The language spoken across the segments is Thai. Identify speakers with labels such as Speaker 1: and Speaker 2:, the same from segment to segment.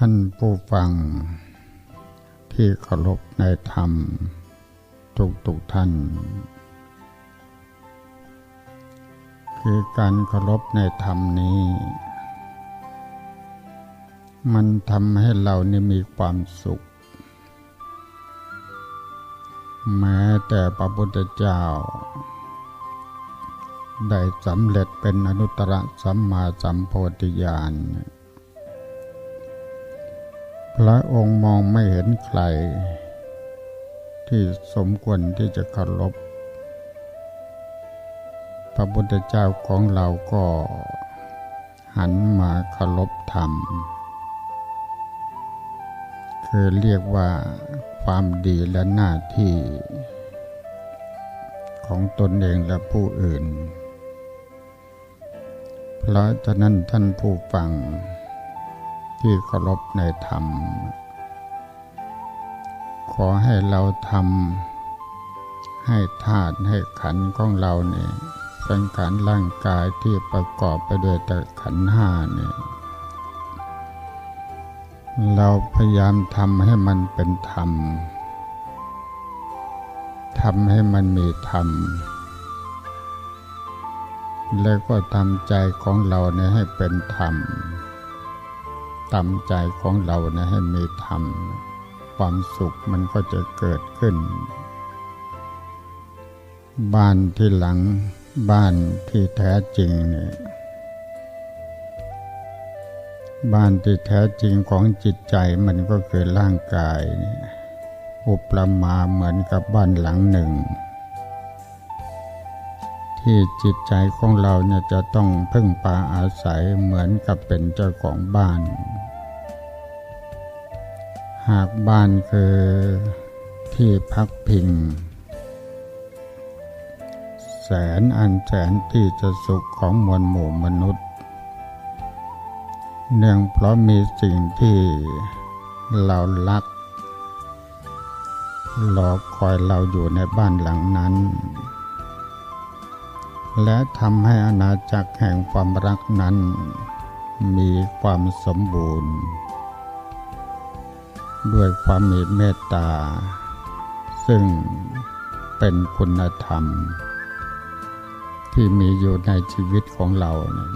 Speaker 1: ท่านผู้ฟัง ที่เคารพในธรรม ทุกทุกท่าน คือการเคารพในธรรมนี้ มันทำให้เรานี่มีความสุข แม้แต่พระพุทธเจ้า ได้สำเร็จเป็นอนุตตรสัมมาสัมโพธิญาณ พระองค์มองไม่เห็นใคร ที่สมควรที่จะเคารพพระพุทธเจ้าของเราก็หันมาเคารพธรรม คือเรียกว่าความดีและหน้าที่ ของตนเองและผู้อื่น เพราะฉะนั้นท่านผู้ฟัง ที่เคารพในธรรม ขอให้เราทำให้ธาตุให้ขันของเราเนี่ยเป็นขันร่างกายที่ประกอบไปด้วยแต่ขันห้าเนี่ยเราพยายามทำให้มันเป็นธรรมทำให้มันมีธรรม แล้วก็ทำใจของเราเนี่ยให้เป็นธรรม ตามใจของเรานะให้มีธรรม ความสุขมันก็จะเกิดขึ้น บ้านที่หลังบ้านที่แท้จริงเนี่ยบ้านที่แท้จริงของจิตใจมันก็คือร่างกายนี่อุปมาเหมือนกับบ้านหลังหนึ่ง ที่จิตใจของเราเนี่ยจะต้องพึ่งพาอาศัยเหมือนกับเป็นเจ้าของบ้าน หากบ้านคือที่พักพิง แสนอันแสนที่จะสุขของมวลหมู่มนุษย์ เนื่องเพราะมีสิ่งที่เรารักรอคอยเราอยู่ในบ้านหลังนั้น และทำให้อาณาจักรแห่งความรักนั้น มีความสมบูรณ์ ด้วยความมีเมตตา ซึ่งเป็นคุณธรรม ที่มีอยู่ในชีวิตของเราเนี่ย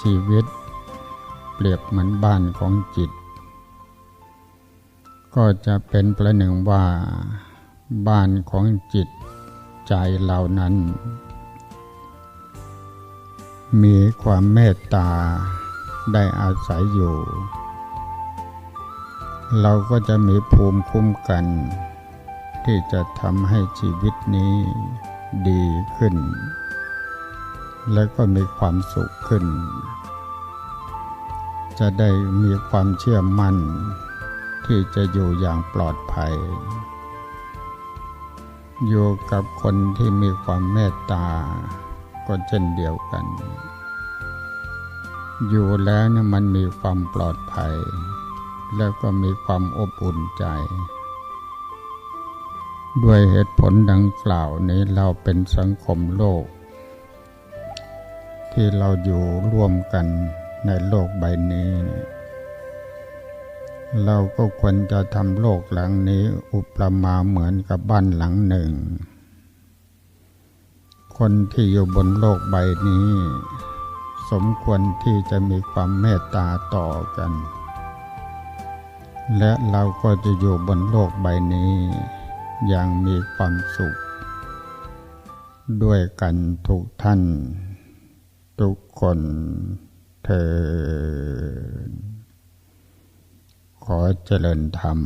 Speaker 1: ชีวิตเปรียบเหมือนบ้านของจิต ก็จะเป็นประหนึ่งว่า บ้านของจิตใจเหล่านั้น มีความเมตตาได้อาศัยอยู่ เราก็จะมีภูมิคุ้มกัน ที่จะทำให้ชีวิตนี้ดีขึ้น และก็มีความสุขขึ้น จะได้มีความเชื่อมั่น ที่จะอยู่อย่างปลอดภัย อยู่กับคนที่มีความเมตตา ก็เช่นเดียวกัน อยู่แล้วเนี่ยมันมีความปลอดภัย แล้วก็มีความอบอุ่นใจ ด้วยเหตุผลดังกล่าวนี้เราเป็นสังคมโลก ที่เราอยู่ร่วมกันในโลกใบนี้ เราก็ควรจะทำโลกหลังนี้อุปมาเหมือนกับบ้านหลังหนึ่ง คนที่อยู่บนโลกใบนี้ สมควรที่จะมีความเมตตาต่อกัน และเราก็จะอยู่บนโลกใบนี้อย่างมีความสุข ด้วยกันทุกท่าน ทุกคนเธอขอเจริญธรรม